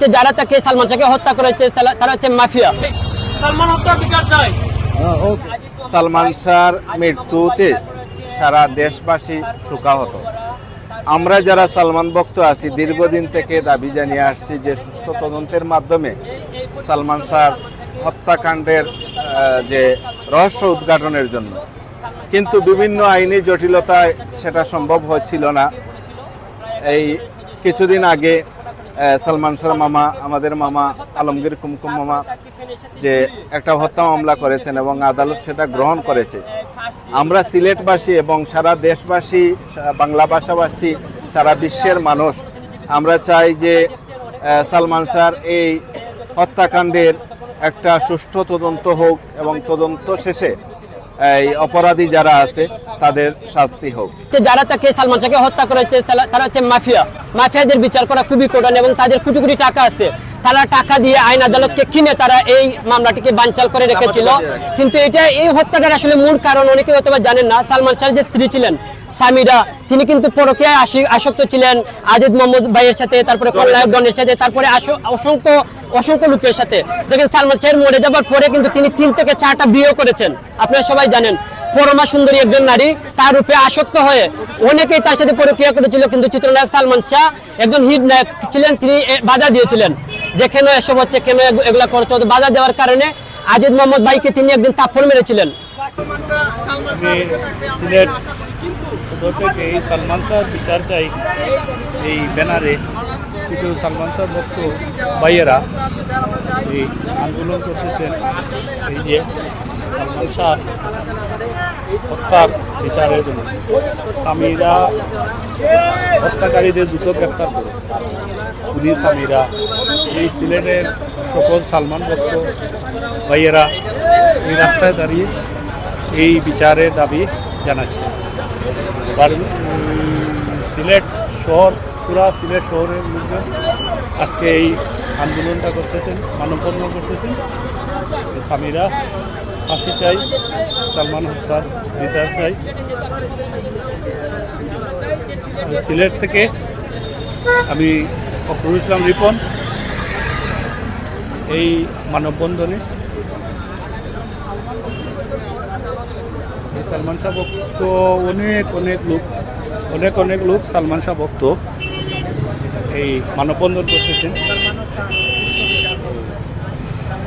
যে যারা তাকে সালমান শাহকে হত্যা করেছে তারা- তারা হচ্ছে মাফিয়া। সালমান হত্যার বিচার চাই। সালমান শাহর মৃত্যুতে সারা দেশবাসী শোকাহত। আমরা যারা সালমান ভক্ত আছি দীর্ঘদিন থেকে দাবি জানিয়ে আসছি যে সুস্থ তদন্তের মাধ্যমে সালমান শাহর হত্যাকাণ্ডের যে রহস্য উদ্ঘাটনের জন্য। কিন্তু বিভিন্ন আইনি জটিলতায় সেটা সম্ভব হচ্ছিল না। এই কিছুদিন আগে সালমান শাহর মামা, আমাদের মামা, আলমগীর কুমকুম মামা, যে একটা হত্যা মামলা করেছেন এবং আদালত সেটা গ্রহণ করেছে। আমরা সিলেটবাসী এবং সারা দেশবাসী বাংলা ভাষাভাষী, সারা বিশ্বের মানুষ, আমরা চাই যে সালমান শাহর এই হত্যাকাণ্ডের একটা সুষ্ঠু তদন্ত হোক এবং তদন্ত শেষে এই অপরাধী যারা আছে তাদের শাস্তি হোক। যারা তাকে সালমান শাহকে হত্যা করেছে তারা- হচ্ছে মাফিয়া। মাফিয়াদের বিচার করা খুবই কঠিন এবং তাদের কোটি কোটি টাকা আছে। তারা টাকা দিয়ে আইন আদালতকে কিনে তারা এই মামলাটিকে বানচাল করে রেখেছিল। কিন্তু এটা এই হত্যাটার আসলে মূল কারণ অনেকে হয়তো বা জানেন না সালমান শাহর যে স্ত্রী ছিলেন সামিরা তিনি কিন্তু পরকীয়ায় আশি- আসক্ত ছিলেন। আজিদ মোহাম্মদ ভাইয়ের সাথে তারপরে কল্যাণ গণের সাথে তারপরে অসংখ্য অসংখ্য লোকের সাথে। দেখেন সালমান শাহের মরে যাবার পরে কিন্তু তিনি তিন থেকে চারটা বিয়ে করেছেন। আপনারা সবাই জানেন, পরমা সুন্দরী একজন নারী, তার রূপে আসক্ত হয়ে অনেকেই তার সাথে প্রক্রিয়া করেছিল, কিন্তু চিত্রনায়ক সালমান শাহ একজন হিট নায়ক ছিলেন, তিনি বাধা দিয়েছিলেন। যে কেন এসব হচ্ছে, কেন এগু- এগুলা করছে বাধা দেওয়ার কারণে আজিদ মোহাম্মদ ভাইকে তিনি একদিন তাপ্পড় মেরেছিলেন। সিলেট থেকে এই সালমান শাহর বিচার চাই এই ব্যানারে। কিছু সালমান শাহ ভক্ত ভাইয়েরা এই আন্দোলন করতেছেন। এই যে সালমান শাহ হত্যার বিচারের জন্য। স্বামীরা হত্যাকারীদের দ্রুত গ্রেফতার করে। পুলিশ স্বামীরা। এই সিলেটের সকল সালমান ভক্ত ভাইয়েরা এই রাস্তায় দাঁড়িয়ে এই বিচারের দাবি জানাচ্ছে। সিলেট শহর পুরা সিলেট শহরের লোকজন আজকে এই আন্দোলনটা করতেছেন, মানববন্ধন করতেছেন। স্বামীরা ফাঁসি চাই, সালমান হত্যার বিচার চাই। সিলেট থেকে আমি ফখরুল ইসলাম রিপন এই মানববন্ধনে। সালমান শাহ ভক্ত অনেক অনেক লোক, অনেক অনেক লোক সালমান শাহ ভক্ত। এই মানববন্ধন করতেছেন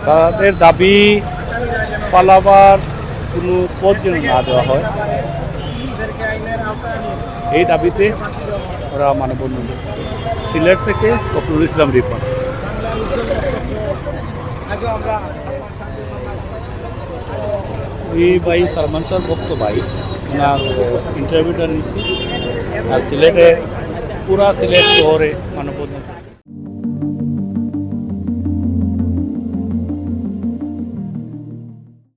তাদের দাবি, পালাবার কোনো পথ যেন না দেওয়া হয়। এই দাবিতে ওরা মানববন্ধন সিলেট থেকে ফখরুল ইসলাম রিপন। এই ভাই সালমান শাহ ভক্ত ভাই, ওনার ইন্টারভিউটা নিচ্ছি আর সিলেটে পুরা সিলেট শহরে মানববন্ধন